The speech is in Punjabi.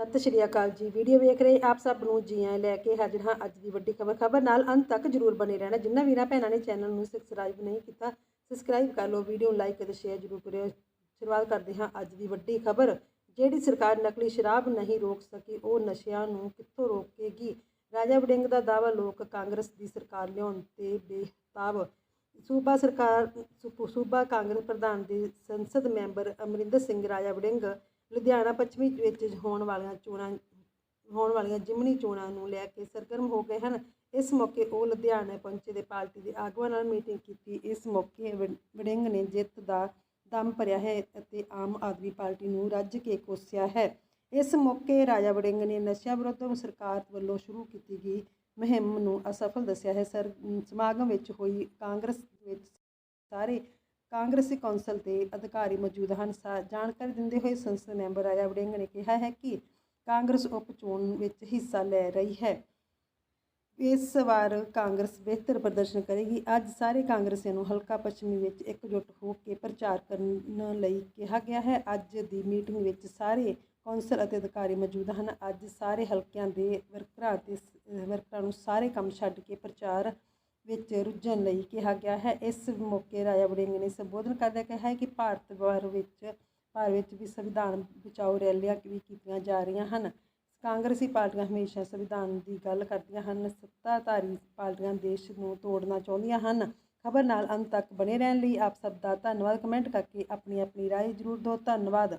ਸਤਿ ਸ਼੍ਰੀ ਅਕਾਲ ਜੀ। ਵੀਡੀਓ ਵੇਖ ਰਹੇ ਆਪ ਸਭ ਨੂੰ ਜੀ ਆਇਆਂ ਲੈ ਕੇ ਹਾਜ਼ਰ ਹਾਂ ਅੱਜ ਦੀ ਵੱਡੀ ਖਬਰ। ਖਬਰ ਨਾਲ ਅੰਤ ਤੱਕ ਜਰੂਰ ਬਣੇ ਰਹਿਣਾ। ਜਿੰਨਾ ਵੀਰਾਂ ਭੈਣਾਂ ਨੇ ਚੈਨਲ ਨੂੰ ਸਬਸਕ੍ਰਾਈਬ ਨਹੀਂ ਕੀਤਾ ਸਬਸਕ੍ਰਾਈਬ ਕਰ ਲਓ, ਵੀਡੀਓ ਲਾਈਕ ਅਤੇ ਸ਼ੇਅਰ ਜਰੂਰ ਕਰਿਓ। ਸ਼ੁਰੂਆਤ ਕਰਦੇ ਹਾਂ ਅੱਜ ਦੀ ਵੱਡੀ ਖਬਰ। ਜਿਹੜੀ ਸਰਕਾਰ ਨਕਲੀ ਸ਼ਰਾਬ ਨਹੀਂ ਰੋਕ ਸਕੀ, ਉਹ ਨਸ਼ਿਆਂ ਨੂੰ ਕਿੱਥੋਂ ਰੋਕੇਗੀ? ਰਾਜਾ ਵੜਿੰਗ ਦਾ ਦਾਅਵਾ, ਲੋਕ ਕਾਂਗਰਸ ਦੀ ਸਰਕਾਰ ਲਿਆਉਣ ਤੇ ਬੇਤਾਬ। ਸੂਬਾ ਸਰਕਾਰ, ਸੂਬਾ ਕਾਂਗਰਸ ਪ੍ਰਧਾਨ ਦੇ ਸੰਸਦ ਮੈਂਬਰ ਅਮਰਿੰਦਰ ਸਿੰਘ ਰਾਜਾ ਵੜਿੰਗ ਲੁਧਿਆਣਾ ਪੱਛਮੀ ਵਿੱਚ ਹੋਣ ਵਾਲੀਆਂ ਚੋਣਾਂ, ਹੋਣ ਵਾਲੀਆਂ ਜਿਮਨੀ ਚੋਣਾਂ ਨੂੰ ਲੈ ਕੇ ਸਰਗਰਮ ਹੋ ਗਏ ਹਨ। ਇਸ ਮੌਕੇ ਉਹ ਲੁਧਿਆਣਾ ਪਹੁੰਚੇ ਦੇ ਪਾਰਟੀ ਦੇ ਆਗੂਆਂ ਨਾਲ ਮੀਟਿੰਗ ਕੀਤੀ। ਇਸ ਮੌਕੇ ਵੜਿੰਗ ਨੇ ਜਿੱਤ ਦਾ ਦਮ ਭਰਿਆ ਹੈ ਅਤੇ ਆਮ ਆਦਮੀ ਪਾਰਟੀ ਨੂੰ ਰੱਜ ਕੇ ਕੋਸਿਆ ਹੈ। ਇਸ ਮੌਕੇ ਰਾਜਾ ਵੜਿੰਗ ਨੇ ਨਸ਼ਿਆਂ ਵਿਰੁੱਧ ਸਰਕਾਰ ਵੱਲੋਂ ਸ਼ੁਰੂ ਕੀਤੀ ਗਈ ਮੁਹਿੰਮ ਨੂੰ ਅਸਫਲ ਦੱਸਿਆ ਹੈ। ਸਰ, ਸਮਾਗਮ ਵਿੱਚ ਹੋਈ ਕਾਂਗਰਸ ਵਿੱਚ ਸਾਰੇ ਕਾਂਗਰਸੀ ਕੌਂਸਲ ਦੇ ਅਧਿਕਾਰੀ ਮੌਜੂਦ ਹਨ। ਸਾ- ਜਾਣਕਾਰੀ ਦਿੰਦੇ ਹੋਏ ਸੰਸਦ ਮੈਂਬਰ ਰਾਜਾ ਵੜਿੰਗ ਨੇ ਕਿਹਾ ਹੈ ਕਿ ਕਾਂਗਰਸ ਉਪ ਚੋਣ ਵਿੱਚ ਹਿੱਸਾ ਲੈ ਰਹੀ ਹੈ। ਇਸ ਵਾਰ ਕਾਂਗਰਸ ਬਿਹਤਰ ਪ੍ਰਦਰਸ਼ਨ ਕਰੇਗੀ। ਅੱਜ ਸਾਰੇ ਕਾਂਗਰਸੀਆਂ ਨੂੰ ਹਲਕਾ ਪੱਛਮੀ ਵਿੱਚ ਇਕਜੁੱਟ ਹੋ ਕੇ ਪ੍ਰਚਾਰ ਕਰਨ ਲਈ ਕਿਹਾ ਗਿਆ ਹੈ। ਅੱਜ ਦੀ ਮੀਟਿੰਗ ਵਿੱਚ ਸਾਰੇ ਕੌਂਸਲ ਅਤੇ ਅਧਿਕਾਰੀ ਮੌਜੂਦ ਹਨ। ਅੱਜ ਸਾਰੇ ਹਲਕਿਆਂ ਦੇ ਵਰਕਰਾਂ ਅਤੇ ਵਰਕਰਾਂ ਨੂੰ ਸਾਰੇ ਕੰਮ ਛੱਡ ਕੇ ਪ੍ਰਚਾਰ ਵਿੱਚ ਰੁੱਝਣ ਲਈ ਕਿਹਾ ਗਿਆ ਹੈ। ਇਸ ਮੌਕੇ ਰਾਜਾ ਵੜਿੰਗ ਨੇ ਸੰਬੋਧਨ ਕਰਦਿਆਂ ਕਿਹਾ ਕਿ ਭਾਰਤ ਭਰ ਵਿੱਚ ਭਾਰਤ ਵਿੱਚ ਵੀ ਸੰਵਿਧਾਨ ਬਚਾਓ ਰੈਲੀਆਂ ਵੀ ਕੀਤੀਆਂ ਜਾ ਰਹੀਆਂ ਹਨ। ਕਾਂਗਰਸੀ ਪਾਰਟੀਆਂ ਹਮੇਸ਼ਾ ਸੰਵਿਧਾਨ ਦੀ ਗੱਲ ਕਰਦੀਆਂ ਹਨ। ਸੱਤਾਧਾਰੀ ਪਾਰਟੀਆਂ ਦੇਸ਼ ਨੂੰ ਤੋੜਨਾ ਚਾਹੁੰਦੀਆਂ ਹਨ। ਖਬਰ ਨਾਲ ਅੰਤ ਤੱਕ ਬਣੇ ਰਹਿਣ ਲਈ ਆਪ ਸਭ ਦਾ ਧੰਨਵਾਦ। ਕਮੈਂਟ ਕਰਕੇ ਆਪਣੀ ਆਪਣੀ ਰਾਏ ਜ਼ਰੂਰ ਦਿਓ। ਧੰਨਵਾਦ।